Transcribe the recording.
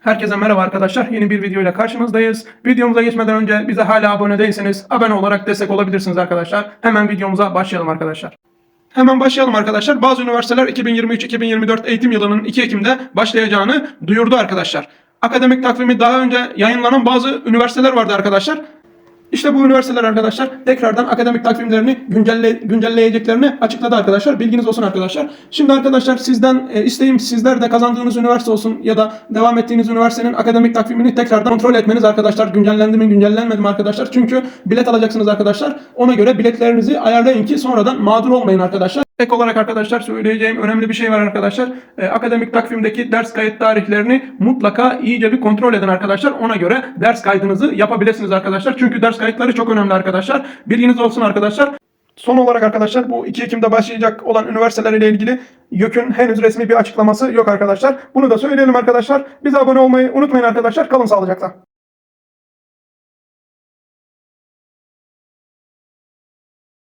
Herkese merhaba arkadaşlar. Yeni bir video ile karşınızdayız. Videomuza geçmeden önce bize hala abone değilseniz abone olarak destek olabilirsiniz arkadaşlar. Hemen videomuza başlayalım arkadaşlar. Hemen başlayalım arkadaşlar. Bazı üniversiteler 2023-2024 eğitim yılının 2 Ekim'de başlayacağını duyurdu arkadaşlar. Akademik takvimi daha önce yayınlanan bazı üniversiteler vardı arkadaşlar. İşte bu üniversiteler arkadaşlar tekrardan akademik takvimlerini güncelle, güncelleyeceklerini açıkladı arkadaşlar. Bilginiz olsun arkadaşlar. Şimdi arkadaşlar sizden e, isteğim sizler de kazandığınız üniversite olsun ya da devam ettiğiniz üniversitenin akademik takvimini tekrardan kontrol etmeniz arkadaşlar. Güncellendi mi güncellenmedi mi arkadaşlar. Çünkü bilet alacaksınız arkadaşlar. Ona göre biletlerinizi ayarlayın ki sonradan mağdur olmayın arkadaşlar. Ek olarak arkadaşlar söyleyeceğim önemli bir şey var arkadaşlar. E, akademik takvimdeki ders kayıt tarihlerini mutlaka iyice bir kontrol edin arkadaşlar. Ona göre ders kaydınızı yapabilirsiniz arkadaşlar. Çünkü ders kayıtları çok önemli arkadaşlar. Bilginiz olsun arkadaşlar. Son olarak arkadaşlar bu 2 Ekim'de başlayacak olan üniversiteler ile ilgili YÖK'ün henüz resmi bir açıklaması yok arkadaşlar. Bunu da söyleyelim arkadaşlar. Bize abone olmayı unutmayın arkadaşlar. Kalın sağlıcakla.